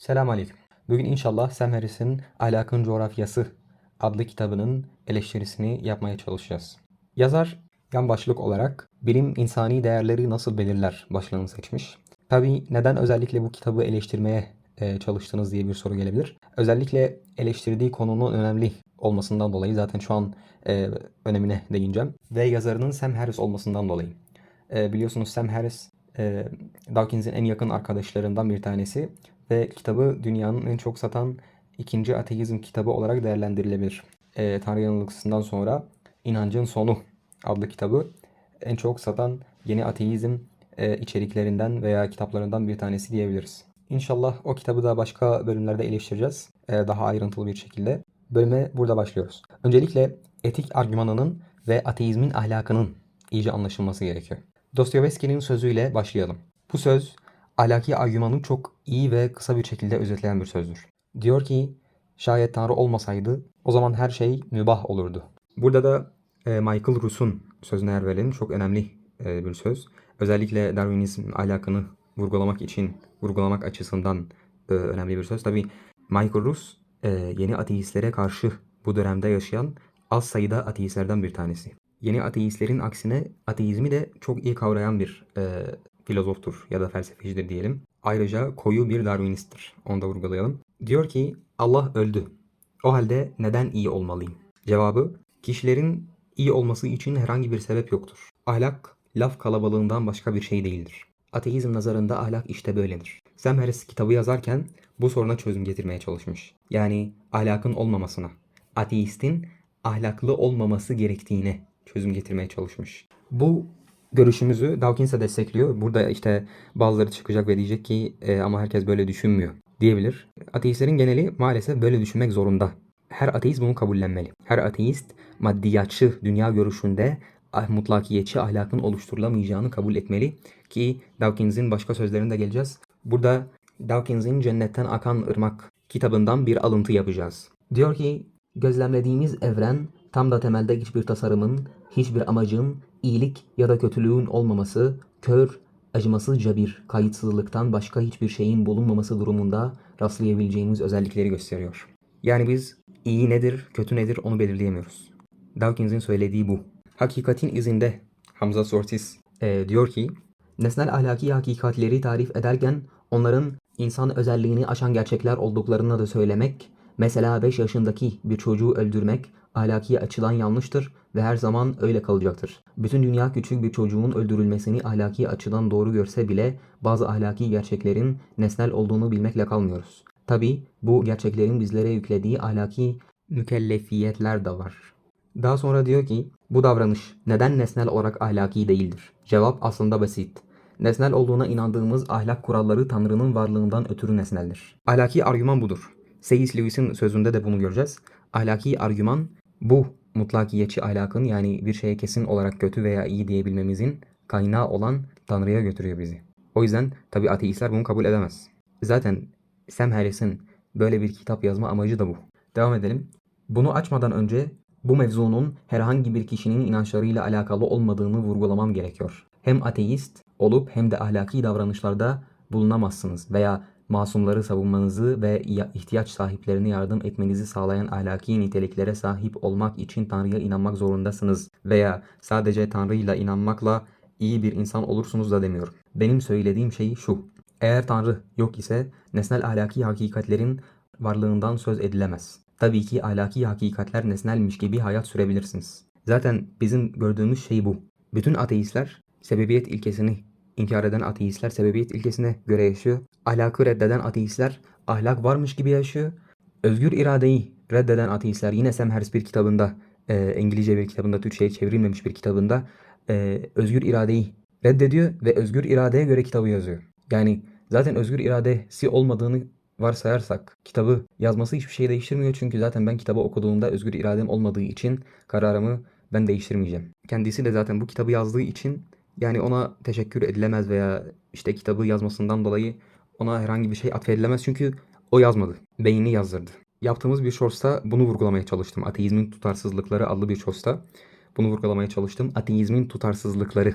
Selamünaleyküm. Bugün inşallah Sam Harris'in Ahlakın Coğrafyası adlı kitabının eleştirisini yapmaya çalışacağız. Yazar yan başlık olarak bilim insani değerleri nasıl belirler başlığını seçmiş. Tabii neden özellikle bu kitabı eleştirmeye e, çalıştınız diye bir soru gelebilir. Özellikle eleştirdiği konunun önemli olmasından dolayı zaten şu an e, önemine değineceğim. Ve yazarının Sam Harris olmasından dolayı. E, biliyorsunuz Sam Harris e, Dawkins'in en yakın arkadaşlarından bir tanesi ve kitabı dünyanın en çok satan ikinci ateizm kitabı olarak değerlendirilebilir. E, Tanrı yanılgısından sonra İnancın Sonu adlı kitabı en çok satan yeni ateizm e, içeriklerinden veya kitaplarından bir tanesi diyebiliriz. İnşallah o kitabı da başka bölümlerde eleştireceğiz. e, daha ayrıntılı bir şekilde. Bölüme burada başlıyoruz. Öncelikle etik argümanının ve ateizmin ahlakının iyice anlaşılması gerekiyor. Dostoyevski'nin sözüyle başlayalım. Bu söz ahlaki argümanı çok iyi ve kısa bir şekilde özetleyen bir sözdür. Diyor ki şayet Tanrı olmasaydı o zaman her şey mübah olurdu. Burada da e, Michael Rus'un sözüne yer verelim. Çok önemli e, bir söz. Özellikle Darwinizm ahlakını vurgulamak için, vurgulamak açısından e, önemli bir söz. Tabi Michael Rus e, yeni ateistlere karşı bu dönemde yaşayan az sayıda ateistlerden bir tanesi. Yeni ateistlerin aksine ateizmi de çok iyi kavrayan bir e, filozoftur ya da felsefecidir diyelim. Ayrıca koyu bir Darwinisttir. Onu da vurgulayalım. Diyor ki Allah öldü. O halde neden iyi olmalıyım? Cevabı kişilerin iyi olması için herhangi bir sebep yoktur. Ahlak laf kalabalığından başka bir şey değildir. Ateizm nazarında ahlak işte böyledir. Sam Harris kitabı yazarken bu soruna çözüm getirmeye çalışmış. Yani ahlakın olmamasına, ateistin ahlaklı olmaması gerektiğine çözüm getirmeye çalışmış. Bu görüşümüzü Dawkins de destekliyor. Burada işte bazıları çıkacak ve diyecek ki "E, ama herkes böyle düşünmüyor diyebilir. Ateistlerin geneli maalesef böyle düşünmek zorunda. Her ateist bunu kabullenmeli. Her ateist maddiyatçı dünya görüşünde ah- mutlakiyetçi ahlakın oluşturulamayacağını kabul etmeli ki Dawkins'in başka sözlerine de geleceğiz. Burada Dawkins'in Cennetten Akan Irmak kitabından bir alıntı yapacağız. Diyor ki gözlemlediğimiz evren tam da temelde hiçbir tasarımın, hiçbir amacın, iyilik ya da kötülüğün olmaması, kör, acımasızca bir kayıtsızlıktan başka hiçbir şeyin bulunmaması durumunda rastlayabileceğimiz özellikleri gösteriyor. Yani biz iyi nedir, kötü nedir onu belirleyemiyoruz. Dawkins'in söylediği bu. Hakikatin izinde Hamza Sortis e, diyor ki Nesnel ahlaki hakikatleri tarif ederken onların insan özelliğini aşan gerçekler olduklarını da söylemek, mesela 5 yaşındaki bir çocuğu öldürmek ahlaki açıdan yanlıştır ve her zaman öyle kalacaktır. Bütün dünya küçük bir çocuğun öldürülmesini ahlaki açıdan doğru görse bile bazı ahlaki gerçeklerin nesnel olduğunu bilmekle kalmıyoruz. Tabi bu gerçeklerin bizlere yüklediği ahlaki mükellefiyetler de var. Daha sonra diyor ki bu davranış neden nesnel olarak ahlaki değildir? Cevap aslında basit. Nesnel olduğuna inandığımız ahlak kuralları Tanrı'nın varlığından ötürü nesneldir. Ahlaki argüman budur. C.S. Lewis'in sözünde de bunu göreceğiz. Ahlaki argüman bu mutlakiyetçi ahlakın yani bir şeye kesin olarak kötü veya iyi diyebilmemizin kaynağı olan Tanrı'ya götürüyor bizi. O yüzden tabi ateistler bunu kabul edemez. Zaten Sam Harris'in böyle bir kitap yazma amacı da bu. Devam edelim. Bunu açmadan önce bu mevzunun herhangi bir kişinin inançlarıyla alakalı olmadığını vurgulamam gerekiyor. Hem ateist olup hem de ahlaki davranışlarda bulunamazsınız veya masumları savunmanızı ve ya- ihtiyaç sahiplerine yardım etmenizi sağlayan ahlaki niteliklere sahip olmak için Tanrı'ya inanmak zorundasınız veya sadece Tanrı'yla inanmakla iyi bir insan olursunuz da demiyorum. Benim söylediğim şey şu. Eğer Tanrı yok ise nesnel ahlaki hakikatlerin varlığından söz edilemez. Tabii ki ahlaki hakikatler nesnelmiş gibi hayat sürebilirsiniz. Zaten bizim gördüğümüz şey bu. Bütün ateistler sebebiyet ilkesini inkar eden ateistler sebebiyet ilkesine göre yaşıyor. Ahlakı reddeden ateistler ahlak varmış gibi yaşıyor. Özgür iradeyi reddeden ateistler yine Sam Harris bir kitabında e, İngilizce bir kitabında Türkçe'ye çevrilmemiş bir kitabında e, özgür iradeyi reddediyor ve özgür iradeye göre kitabı yazıyor. Yani zaten özgür iradesi olmadığını varsayarsak kitabı yazması hiçbir şey değiştirmiyor. Çünkü zaten ben kitabı okuduğumda özgür iradem olmadığı için kararımı ben değiştirmeyeceğim. Kendisi de zaten bu kitabı yazdığı için yani ona teşekkür edilemez veya işte kitabı yazmasından dolayı ona herhangi bir şey atfedilemez. Çünkü o yazmadı. Beynini yazdırdı. Yaptığımız bir shorts'ta bunu vurgulamaya çalıştım. Ateizmin tutarsızlıkları adlı bir shorts'ta bunu vurgulamaya çalıştım. Ateizmin tutarsızlıkları.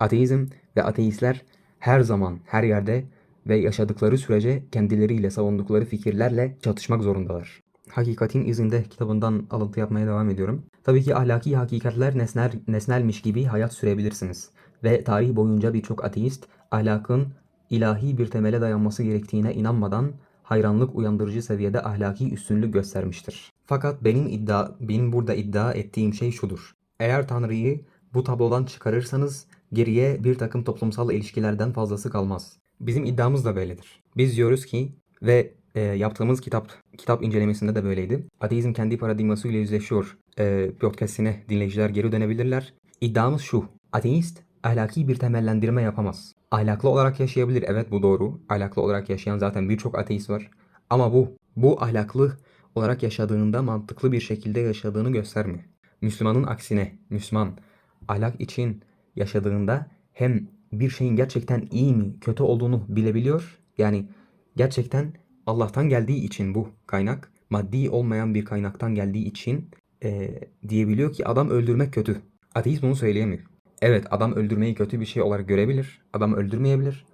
Ateizm ve ateistler her zaman, her yerde ve yaşadıkları sürece kendileriyle savundukları fikirlerle çatışmak zorundalar. Hakikatin izinde kitabından alıntı yapmaya devam ediyorum. Tabii ki ahlaki hakikatler nesnel, nesnelmiş gibi hayat sürebilirsiniz. Ve tarih boyunca birçok ateist ahlakın ilahi bir temele dayanması gerektiğine inanmadan hayranlık uyandırıcı seviyede ahlaki üstünlük göstermiştir. Fakat benim iddia benim burada iddia ettiğim şey şudur. Eğer Tanrı'yı bu tablodan çıkarırsanız geriye bir takım toplumsal ilişkilerden fazlası kalmaz. Bizim iddiamız da böyledir. Biz diyoruz ki ve e, yaptığımız kitap kitap incelemesinde de böyleydi. Ateizm kendi paradigmasıyla yüzleşiyor. E, podcastine dinleyiciler geri dönebilirler. İddiamız şu. Ateist ahlaki bir temellendirme yapamaz. Ahlaklı olarak yaşayabilir. Evet bu doğru. Ahlaklı olarak yaşayan zaten birçok ateist var. Ama bu, bu ahlaklı olarak yaşadığında mantıklı bir şekilde yaşadığını göstermiyor. Müslümanın aksine, Müslüman ahlak için yaşadığında hem bir şeyin gerçekten iyi mi, kötü olduğunu bilebiliyor. Yani gerçekten Allah'tan geldiği için bu kaynak, maddi olmayan bir kaynaktan geldiği için eee, diyebiliyor ki adam öldürmek kötü. Ateist bunu söyleyemiyor. Evet adam öldürmeyi kötü bir şey olarak görebilir. Adam öldürmeyebilir.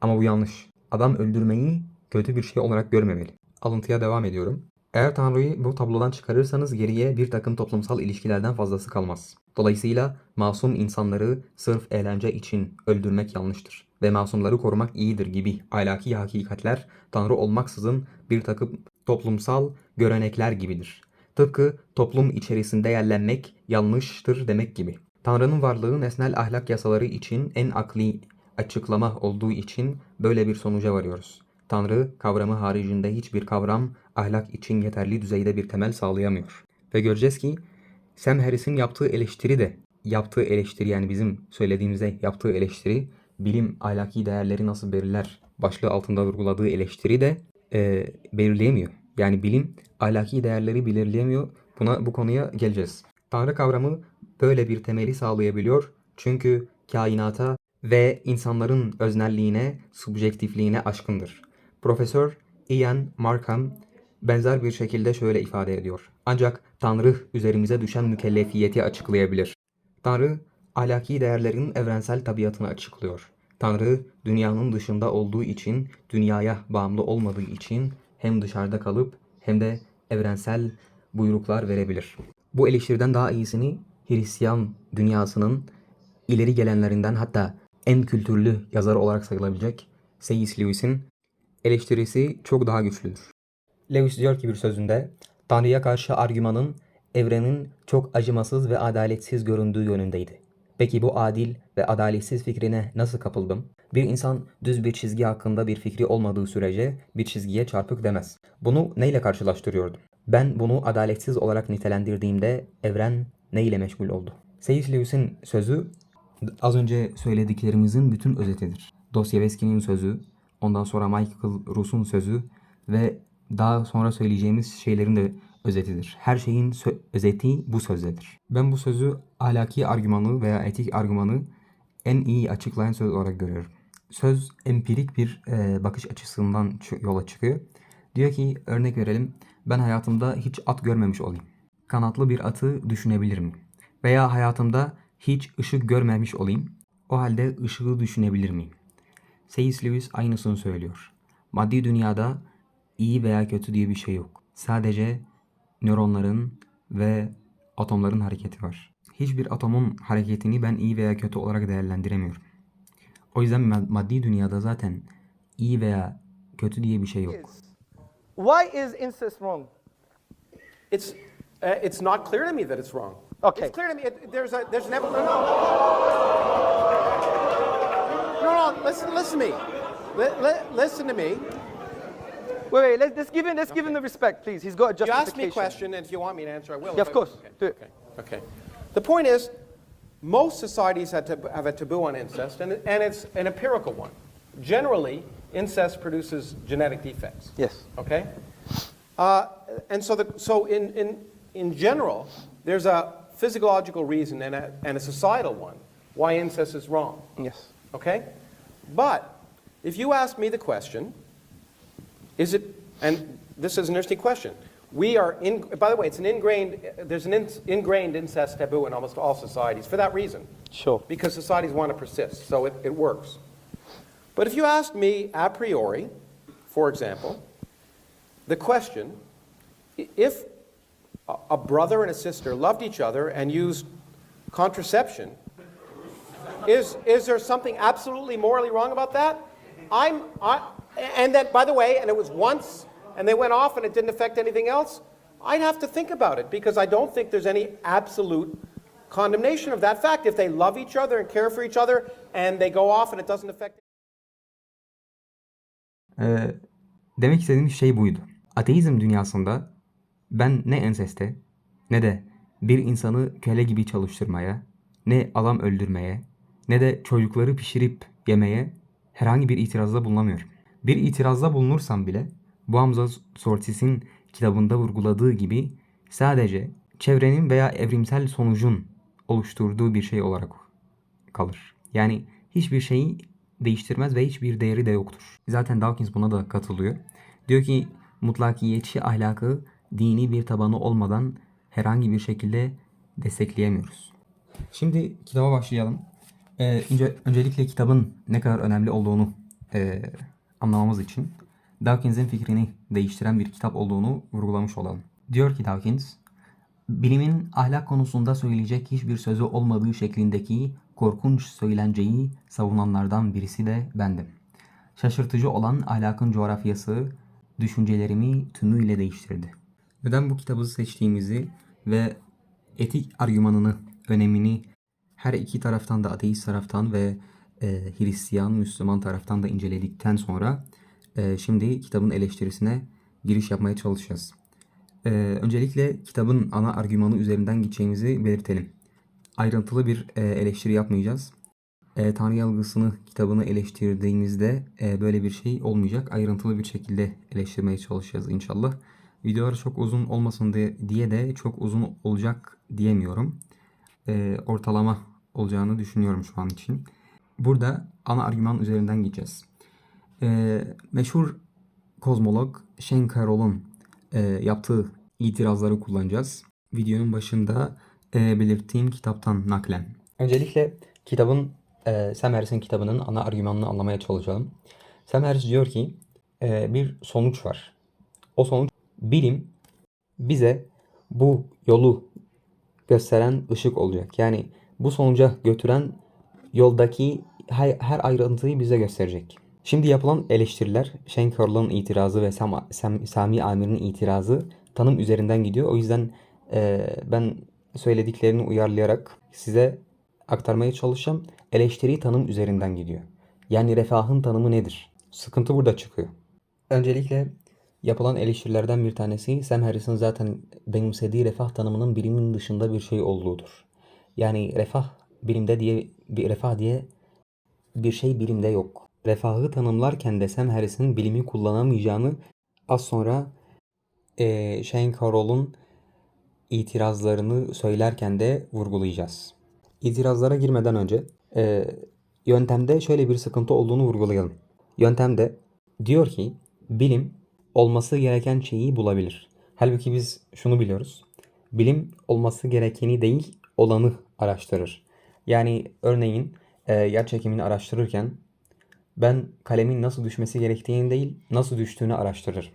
Ama bu yanlış. Adam öldürmeyi kötü bir şey olarak görmemeli. Alıntıya devam ediyorum. Eğer Tanrı'yı bu tablodan çıkarırsanız geriye bir takım toplumsal ilişkilerden fazlası kalmaz. Dolayısıyla masum insanları sırf eğlence için öldürmek yanlıştır. Ve masumları korumak iyidir gibi ahlaki hakikatler Tanrı olmaksızın bir takım toplumsal görenekler gibidir. Tıpkı toplum içerisinde yerlenmek yanlıştır demek gibi. Tanrı'nın varlığı nesnel ahlak yasaları için en akli açıklama olduğu için böyle bir sonuca varıyoruz. Tanrı kavramı haricinde hiçbir kavram ahlak için yeterli düzeyde bir temel sağlayamıyor. Ve göreceğiz ki Sam Harris'in yaptığı eleştiri de yaptığı eleştiri yani bizim söylediğimize yaptığı eleştiri bilim ahlaki değerleri nasıl belirler başlığı altında vurguladığı eleştiri de e, belirleyemiyor. Yani bilim ahlaki değerleri belirleyemiyor. Buna bu konuya geleceğiz. Tanrı kavramı böyle bir temeli sağlayabiliyor. Çünkü kainata ve insanların öznelliğine, subjektifliğine aşkındır. Profesör Ian Markham benzer bir şekilde şöyle ifade ediyor. Ancak Tanrı üzerimize düşen mükellefiyeti açıklayabilir. Tanrı ahlaki değerlerin evrensel tabiatını açıklıyor. Tanrı dünyanın dışında olduğu için, dünyaya bağımlı olmadığı için hem dışarıda kalıp hem de evrensel buyruklar verebilir. Bu eleştiriden daha iyisini Hristiyan dünyasının ileri gelenlerinden hatta en kültürlü yazar olarak sayılabilecek C.S. Lewis'in eleştirisi çok daha güçlüdür. Lewis diyor ki bir sözünde, Tanrı'ya karşı argümanın evrenin çok acımasız ve adaletsiz göründüğü yönündeydi. Peki bu adil ve adaletsiz fikrine nasıl kapıldım? Bir insan düz bir çizgi hakkında bir fikri olmadığı sürece bir çizgiye çarpık demez. Bunu neyle karşılaştırıyordum? Ben bunu adaletsiz olarak nitelendirdiğimde evren ne ile meşgul oldu? C.S. Lewis'in sözü az önce söylediklerimizin bütün özetidir. Dostoyevski'nin sözü, ondan sonra Michael Rus'un sözü ve daha sonra söyleyeceğimiz şeylerin de özetidir. Her şeyin sö- özeti bu sözdedir. Ben bu sözü ahlaki argümanı veya etik argümanı en iyi açıklayan söz olarak görüyorum. Söz empirik bir e, bakış açısından çı- yola çıkıyor. Diyor ki örnek verelim ben hayatımda hiç at görmemiş olayım. Kanatlı bir atı düşünebilir miyim? Veya hayatımda hiç ışık görmemiş olayım. O halde ışığı düşünebilir miyim? C.S. Lewis aynısını söylüyor. Maddi dünyada iyi veya kötü diye bir şey yok. Sadece nöronların ve atomların hareketi var. Hiçbir atomun hareketini ben iyi veya kötü olarak değerlendiremiyorum. O yüzden ma- maddi dünyada zaten iyi veya kötü diye bir şey yok. Why is incest wrong? It's, uh, it's not clear to me that it's wrong. Okay. It's clear to me. It, there's a there's an ev- no no. No no. Listen listen to me. Li- li- listen to me. Wait, wait, let's, let's give him, let's give him the respect, please. He's got a You justification. me a question, and if you want me to answer, I will. Yeah, of If I- course. Okay. Do it. Okay. Okay. The point is, most societies have, tab- have a taboo on incest, and, and it's an empirical one. Generally, incest produces genetic defects. Yes. Okay? Uh, and so, the, so in, in, in general, there's a physiological reason and a, and a societal one why incest is wrong. Yes. Okay? But if you ask me the question, is it, and this is an interesting question. We are in, by the way, it's an ingrained, there's an in, ingrained incest taboo in almost all societies for that reason. Sure. Because societies want to persist, so it, it works. But if you ask me a priori, for example, the question if a, brother and a sister loved each other and used contraception, is, is there something absolutely morally wrong about that? I'm, I, and that, by the way, and it was once, and they went off and it didn't affect anything else, I'd have to think about it because I don't think there's any absolute condemnation of that fact. If they love each other and care for each other and they go off and it doesn't affect demek istediğim şey buydu. Ateizm dünyasında ben ne enseste ne de bir insanı köle gibi çalıştırmaya, ne adam öldürmeye, ne de çocukları pişirip yemeye herhangi bir itirazda bulunamıyorum. Bir itirazda bulunursam bile bu Hamza Sortis'in kitabında vurguladığı gibi sadece çevrenin veya evrimsel sonucun oluşturduğu bir şey olarak kalır. Yani hiçbir şeyi değiştirmez ve hiçbir değeri de yoktur. Zaten Dawkins buna da katılıyor. Diyor ki mutlakiyetçi ahlakı dini bir tabanı olmadan herhangi bir şekilde destekleyemiyoruz. Şimdi kitaba başlayalım. Ee, önce, öncelikle kitabın ne kadar önemli olduğunu e, anlamamız için Dawkins'in fikrini değiştiren bir kitap olduğunu vurgulamış olalım. Diyor ki Dawkins, Bilimin ahlak konusunda söyleyecek hiçbir sözü olmadığı şeklindeki korkunç söylenceyi savunanlardan birisi de bendim. Şaşırtıcı olan ahlakın coğrafyası düşüncelerimi tümüyle değiştirdi. Neden bu kitabı seçtiğimizi ve etik argümanını, önemini her iki taraftan da ateist taraftan ve e, Hristiyan, Müslüman taraftan da inceledikten sonra e, şimdi kitabın eleştirisine giriş yapmaya çalışacağız. Ee, öncelikle kitabın ana argümanı üzerinden gideceğimizi belirtelim. Ayrıntılı bir e, eleştiri yapmayacağız. E, Tanrı Yalgısını kitabını eleştirdiğimizde e, böyle bir şey olmayacak. Ayrıntılı bir şekilde eleştirmeye çalışacağız inşallah. Videolar çok uzun olmasın diye, diye de çok uzun olacak diyemiyorum. E, ortalama olacağını düşünüyorum şu an için. Burada ana argüman üzerinden gideceğiz. E, meşhur kozmolog Shane Carroll'un e, yaptığı itirazları kullanacağız. Videonun başında e, belirttiğim kitaptan naklen. Öncelikle kitabın, e, Sam Harris'in kitabının ana argümanını anlamaya çalışalım. Sam Harris diyor ki e, bir sonuç var. O sonuç bilim bize bu yolu gösteren ışık olacak. Yani bu sonuca götüren yoldaki her, ayrıntıyı bize gösterecek. Şimdi yapılan eleştiriler, Shane itirazı ve Sam, Sam- Sami Amir'in itirazı tanım üzerinden gidiyor. O yüzden e, ben söylediklerini uyarlayarak size aktarmaya çalışacağım. Eleştiri tanım üzerinden gidiyor. Yani refahın tanımı nedir? Sıkıntı burada çıkıyor. Öncelikle yapılan eleştirilerden bir tanesi Sam Harris'in zaten benimsediği refah tanımının bilimin dışında bir şey olduğudur. Yani refah bilimde diye bir refah diye bir şey bilimde yok. Refahı tanımlarken de Sam Harris'in bilimi kullanamayacağını az sonra eee Shane Carroll'un itirazlarını söylerken de vurgulayacağız. İtirazlara girmeden önce eee, yöntemde şöyle bir sıkıntı olduğunu vurgulayalım. Yöntemde diyor ki bilim olması gereken şeyi bulabilir. Halbuki biz şunu biliyoruz. Bilim olması gerekeni değil olanı araştırır. Yani örneğin eee yer çekimini araştırırken ben kalemin nasıl düşmesi gerektiğini değil, nasıl düştüğünü araştırırım.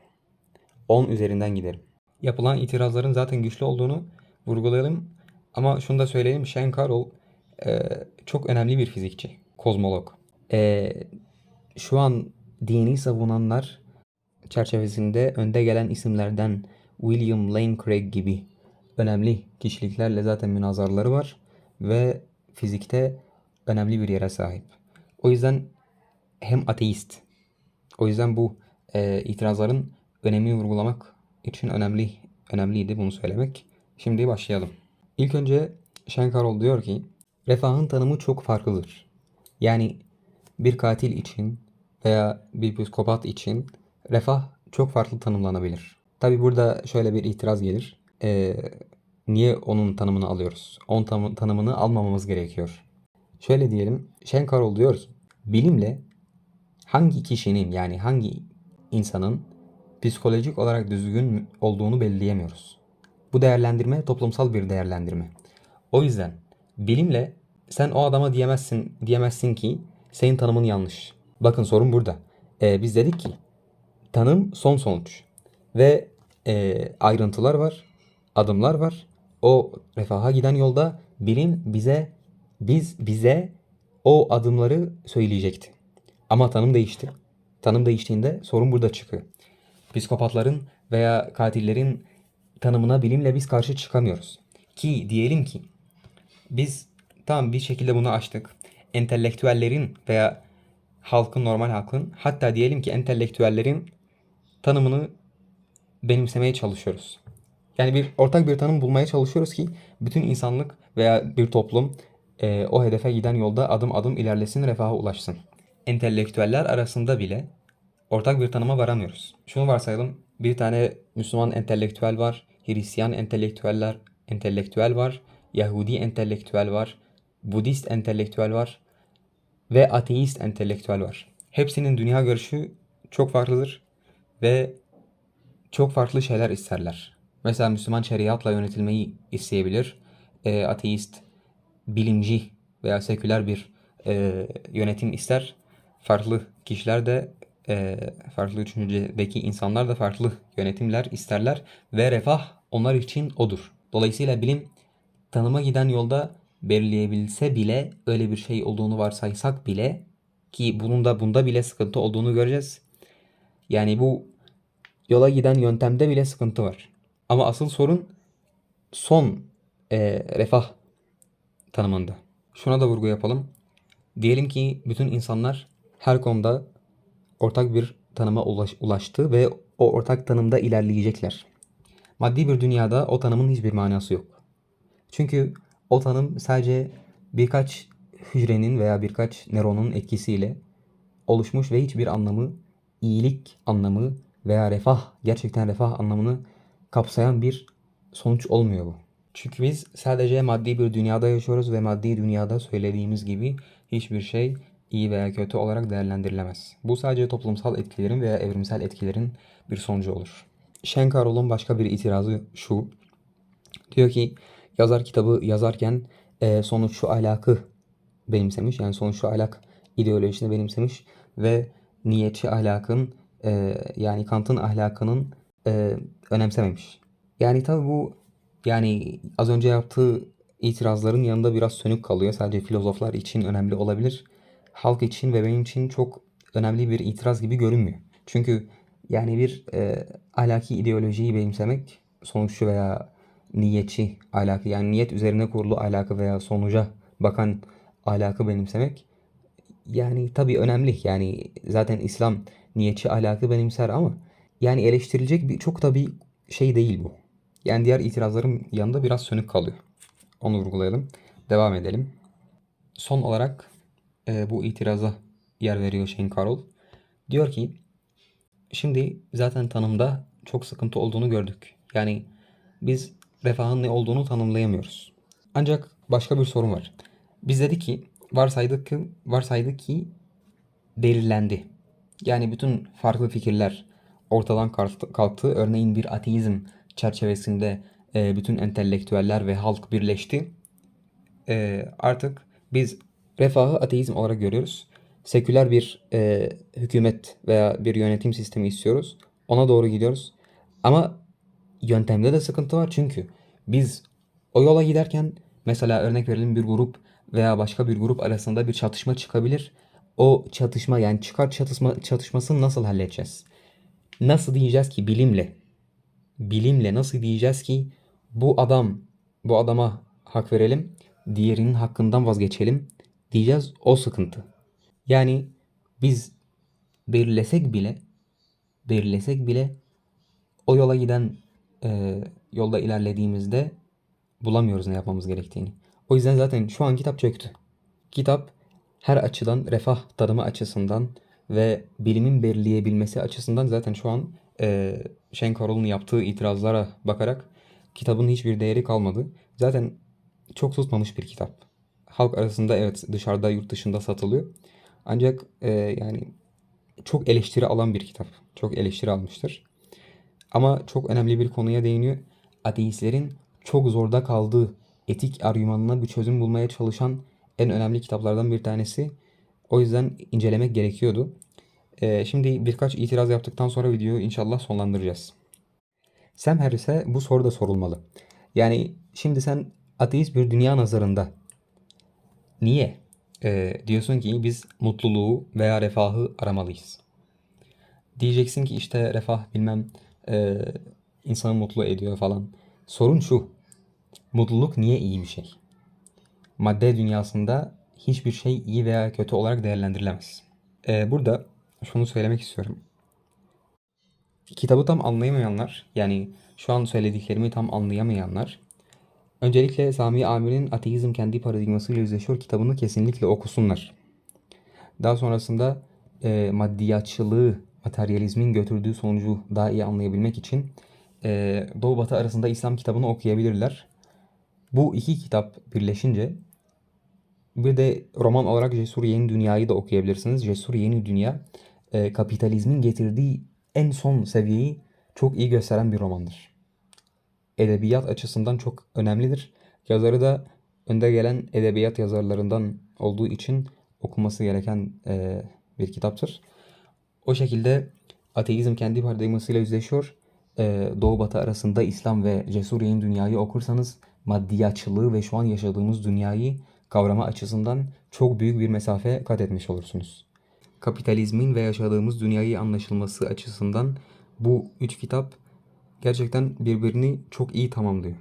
10 üzerinden giderim. Yapılan itirazların zaten güçlü olduğunu vurgulayalım. Ama şunu da söyleyeyim. Shane Carroll e, çok önemli bir fizikçi. Kozmolog. E, şu an dini savunanlar çerçevesinde önde gelen isimlerden William Lane Craig gibi önemli kişiliklerle zaten münazaraları var ve fizikte önemli bir yere sahip. O yüzden hem ateist. O yüzden bu e, itirazların önemini vurgulamak için önemli önemliydi bunu söylemek. Şimdi başlayalım. İlk önce Carroll diyor ki refahın tanımı çok farklıdır. Yani bir katil için veya bir psikopat için refah çok farklı tanımlanabilir. Tabi burada şöyle bir itiraz gelir. E, niye onun tanımını alıyoruz? Onun tanı- tanımını almamamız gerekiyor. Şöyle diyelim. Carroll diyor ki bilimle hangi kişinin yani hangi insanın psikolojik olarak düzgün olduğunu belirleyemiyoruz. Bu değerlendirme toplumsal bir değerlendirme. O yüzden bilimle sen o adama diyemezsin diyemezsin ki senin tanımın yanlış. Bakın sorun burada. Ee, biz dedik ki tanım son sonuç ve e, ayrıntılar var, adımlar var. O refaha giden yolda bilim bize biz bize o adımları söyleyecekti. Ama tanım değişti. Tanım değiştiğinde sorun burada çıkıyor. Psikopatların veya katillerin tanımına bilimle biz karşı çıkamıyoruz. Ki diyelim ki biz tam bir şekilde bunu açtık. Entelektüellerin veya halkın, normal halkın hatta diyelim ki entelektüellerin tanımını benimsemeye çalışıyoruz. Yani bir ortak bir tanım bulmaya çalışıyoruz ki bütün insanlık veya bir toplum e, o hedefe giden yolda adım adım ilerlesin, refaha ulaşsın. Entelektüeller arasında bile ortak bir tanıma varamıyoruz. Şunu varsayalım. Bir tane Müslüman entelektüel var, Hristiyan entelektüeller, entelektüel var, Yahudi entelektüel var, Budist entelektüel var ve ateist entelektüel var. Hepsinin dünya görüşü çok farklıdır ve çok farklı şeyler isterler. Mesela Müslüman şeriatla yönetilmeyi isteyebilir. Ee, ateist, bilimci veya seküler bir e, yönetim ister. Farklı kişiler de e, farklı düşüncedeki insanlar da farklı yönetimler isterler ve refah onlar için odur. Dolayısıyla bilim tanıma giden yolda belirleyebilse bile öyle bir şey olduğunu varsaysak bile ki bunun da bunda bile sıkıntı olduğunu göreceğiz. Yani bu yola giden yöntemde bile sıkıntı var. Ama asıl sorun son e, refah tanımında. Şuna da vurgu yapalım. Diyelim ki bütün insanlar her konuda ortak bir tanıma ulaş- ulaştı ve o ortak tanımda ilerleyecekler. Maddi bir dünyada o tanımın hiçbir manası yok. Çünkü o tanım sadece birkaç hücrenin veya birkaç nöronun etkisiyle oluşmuş ve hiçbir anlamı, iyilik anlamı veya refah, gerçekten refah anlamını kapsayan bir sonuç olmuyor bu. Çünkü biz sadece maddi bir dünyada yaşıyoruz ve maddi dünyada söylediğimiz gibi hiçbir şey iyi veya kötü olarak değerlendirilemez. Bu sadece toplumsal etkilerin veya evrimsel etkilerin bir sonucu olur. Shenkarol'un başka bir itirazı şu. Diyor ki yazar kitabı yazarken e, sonuç şu ahlakı benimsemiş. Yani sonuç şu ahlak ideolojisini benimsemiş ve niyetçi ahlakın e, yani Kant'ın ahlakının e, önemsememiş. Yani tabi bu yani az önce yaptığı itirazların yanında biraz sönük kalıyor. Sadece filozoflar için önemli olabilir. Halk için ve benim için çok önemli bir itiraz gibi görünmüyor. Çünkü yani bir e, ahlaki ideolojiyi benimsemek sonuççu veya niyetçi ahlakı yani niyet üzerine kurulu ahlakı veya sonuca bakan ahlakı benimsemek yani tabii önemli. Yani zaten İslam niyetçi ahlakı benimser ama yani eleştirilecek bir çok da bir şey değil bu. Yani diğer itirazların yanında biraz sönük kalıyor. Onu vurgulayalım. Devam edelim. Son olarak e, bu itiraza yer veriyor Shane Carroll. Diyor ki şimdi zaten tanımda çok sıkıntı olduğunu gördük. Yani biz refahın ne olduğunu tanımlayamıyoruz. Ancak başka bir sorun var. Biz dedik ki varsaydık ki varsaydık ki belirlendi. Yani bütün farklı fikirler ortadan kalktı. kalktı. Örneğin bir ateizm çerçevesinde e, bütün entelektüeller ve halk birleşti. E, artık biz refahı ateizm olarak görüyoruz. Seküler bir e, hükümet veya bir yönetim sistemi istiyoruz. Ona doğru gidiyoruz. Ama yöntemde de sıkıntı var çünkü biz o yola giderken mesela örnek verelim bir grup veya başka bir grup arasında bir çatışma çıkabilir. O çatışma yani çıkar çatışma çatışmasını nasıl halledeceğiz? Nasıl diyeceğiz ki bilimle? Bilimle nasıl diyeceğiz ki bu adam bu adama hak verelim, diğerinin hakkından vazgeçelim diyeceğiz o sıkıntı. Yani biz belirlesek bile belirlesek bile o yola giden e, yolda ilerlediğimizde bulamıyoruz ne yapmamız gerektiğini. O yüzden zaten şu an kitap çöktü. Kitap her açıdan refah tanımı açısından ve bilimin belirleyebilmesi açısından zaten şu an e, Shane Carroll'un yaptığı itirazlara bakarak kitabın hiçbir değeri kalmadı. Zaten çok tutmamış bir kitap. Halk arasında evet dışarıda yurt dışında satılıyor. Ancak e, yani çok eleştiri alan bir kitap. Çok eleştiri almıştır. Ama çok önemli bir konuya değiniyor. Ateistlerin çok zorda kaldığı etik argümanına bir çözüm bulmaya çalışan en önemli kitaplardan bir tanesi. O yüzden incelemek gerekiyordu. Ee, şimdi birkaç itiraz yaptıktan sonra videoyu inşallah sonlandıracağız. Sam Harris'e bu soru da sorulmalı. Yani şimdi sen ateist bir dünya nazarında niye e, diyorsun ki biz mutluluğu veya refahı aramalıyız? Diyeceksin ki işte refah bilmem e, insanı mutlu ediyor falan. Sorun şu. Mutluluk niye iyi bir şey? Madde dünyasında hiçbir şey iyi veya kötü olarak değerlendirilemez. E, burada şunu söylemek istiyorum. Kitabı tam anlayamayanlar, yani şu an söylediklerimi tam anlayamayanlar, öncelikle Sami Amir'in Ateizm Kendi Paradigmasıyla Yüzleşiyor kitabını kesinlikle okusunlar. Daha sonrasında e, maddiyatçılığı, materyalizmin götürdüğü sonucu daha iyi anlayabilmek için e, Doğu Batı arasında İslam kitabını okuyabilirler. Bu iki kitap birleşince bir de roman olarak Cesur Yeni Dünya'yı da okuyabilirsiniz. Cesur Yeni Dünya e, kapitalizmin getirdiği en son seviyeyi çok iyi gösteren bir romandır. Edebiyat açısından çok önemlidir. Yazarı da önde gelen edebiyat yazarlarından olduğu için okunması gereken e, bir kitaptır. O şekilde ateizm kendi paradigmasıyla yüzleşiyor. E, Doğu Batı arasında İslam ve Cesur Yeni Dünya'yı okursanız maddiyatçılığı ve şu an yaşadığımız dünyayı kavrama açısından çok büyük bir mesafe kat etmiş olursunuz. Kapitalizmin ve yaşadığımız dünyayı anlaşılması açısından bu üç kitap gerçekten birbirini çok iyi tamamlıyor.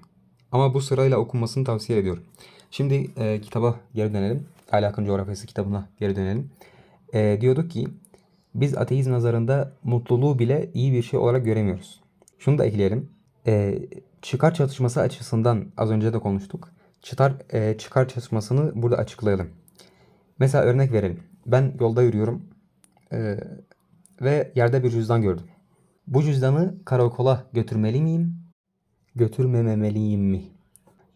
Ama bu sırayla okunmasını tavsiye ediyorum. Şimdi e, kitaba geri dönelim. Ahlakın Coğrafyası kitabına geri dönelim. E, diyorduk ki biz ateizm nazarında mutluluğu bile iyi bir şey olarak göremiyoruz. Şunu da ekleyelim. E, çıkar çatışması açısından az önce de konuştuk. Çıkar, e, çıkar çatışmasını burada açıklayalım. Mesela örnek verelim. Ben yolda yürüyorum e, ve yerde bir cüzdan gördüm. Bu cüzdanı karakola götürmeli miyim? Götürmemeliyim mi?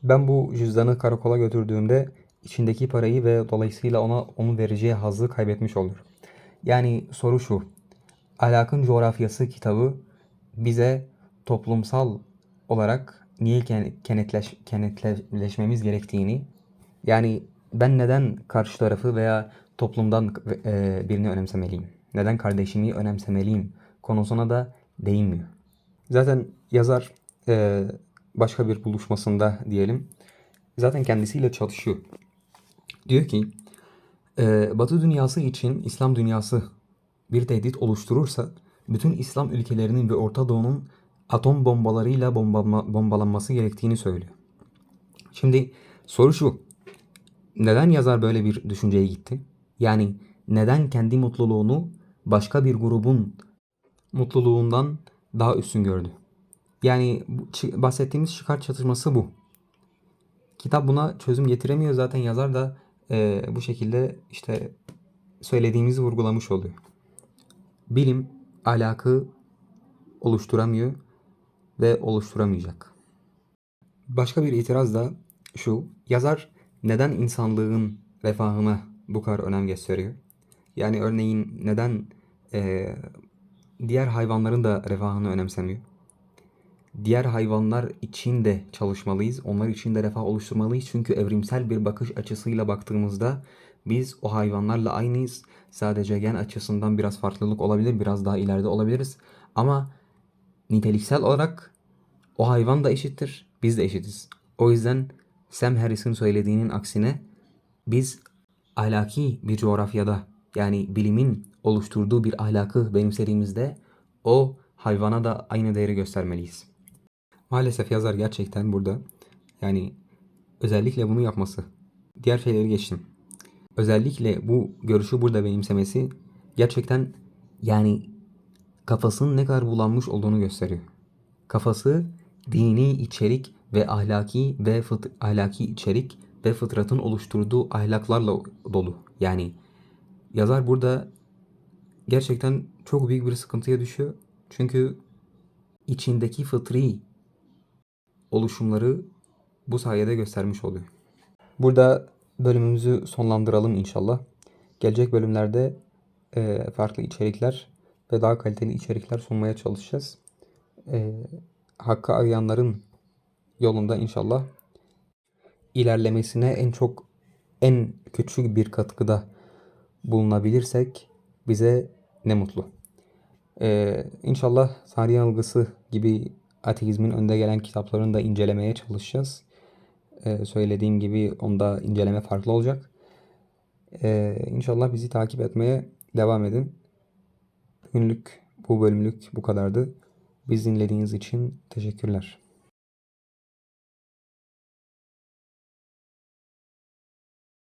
Ben bu cüzdanı karakola götürdüğümde içindeki parayı ve dolayısıyla ona onun vereceği hazzı kaybetmiş oluyorum. Yani soru şu. Ahlakın Coğrafyası kitabı bize toplumsal olarak niye ken- kenetleş, kenetleşmemiz gerektiğini yani ben neden karşı tarafı veya toplumdan e, birini önemsemeliyim? Neden kardeşimi önemsemeliyim? Konusuna da değinmiyor. Zaten yazar e, başka bir buluşmasında diyelim zaten kendisiyle çalışıyor. Diyor ki e, Batı dünyası için İslam dünyası bir tehdit oluşturursa bütün İslam ülkelerinin ve Orta Doğu'nun atom bombalarıyla bombalama, bombalanması gerektiğini söylüyor. Şimdi soru şu. Neden yazar böyle bir düşünceye gitti? Yani neden kendi mutluluğunu başka bir grubun mutluluğundan daha üstün gördü? Yani bahsettiğimiz çıkar çatışması bu. Kitap buna çözüm getiremiyor zaten yazar da e, bu şekilde işte söylediğimizi vurgulamış oluyor. Bilim ahlakı oluşturamıyor ve oluşturamayacak. Başka bir itiraz da şu. Yazar neden insanlığın refahına bu kadar önem gösteriyor? Yani örneğin neden eee, diğer hayvanların da refahını önemsemiyor? Diğer hayvanlar için de çalışmalıyız. Onlar için de refah oluşturmalıyız. Çünkü evrimsel bir bakış açısıyla baktığımızda biz o hayvanlarla aynıyız. Sadece gen açısından biraz farklılık olabilir. Biraz daha ileride olabiliriz. Ama niteliksel olarak o hayvan da eşittir. Biz de eşitiz. O yüzden Sam Harris'in söylediğinin aksine biz ahlaki bir coğrafyada yani bilimin oluşturduğu bir ahlakı benimsediğimizde o hayvana da aynı değeri göstermeliyiz. Maalesef yazar gerçekten burada yani özellikle bunu yapması. Diğer şeyleri geçtim. Özellikle bu görüşü burada benimsemesi gerçekten yani kafasının ne kadar bulanmış olduğunu gösteriyor. Kafası dini içerik ve ahlaki ve fıt ahlaki içerik ve fıtratın oluşturduğu ahlaklarla dolu. Yani yazar burada gerçekten çok büyük bir sıkıntıya düşüyor. Çünkü içindeki fıtri oluşumları bu sayede göstermiş oluyor. Burada bölümümüzü sonlandıralım inşallah. Gelecek bölümlerde farklı içerikler ve daha kaliteli içerikler sunmaya çalışacağız. E, Hakkı arayanların yolunda inşallah ilerlemesine en çok en küçük bir katkıda bulunabilirsek bize ne mutlu. Ee, inşallah Sarı Yanılgısı gibi ateizmin önde gelen kitaplarını da incelemeye çalışacağız. Ee, söylediğim gibi onda inceleme farklı olacak. Ee, inşallah bizi takip etmeye devam edin. Bugünlük bu bölümlük bu kadardı. Biz dinlediğiniz için teşekkürler.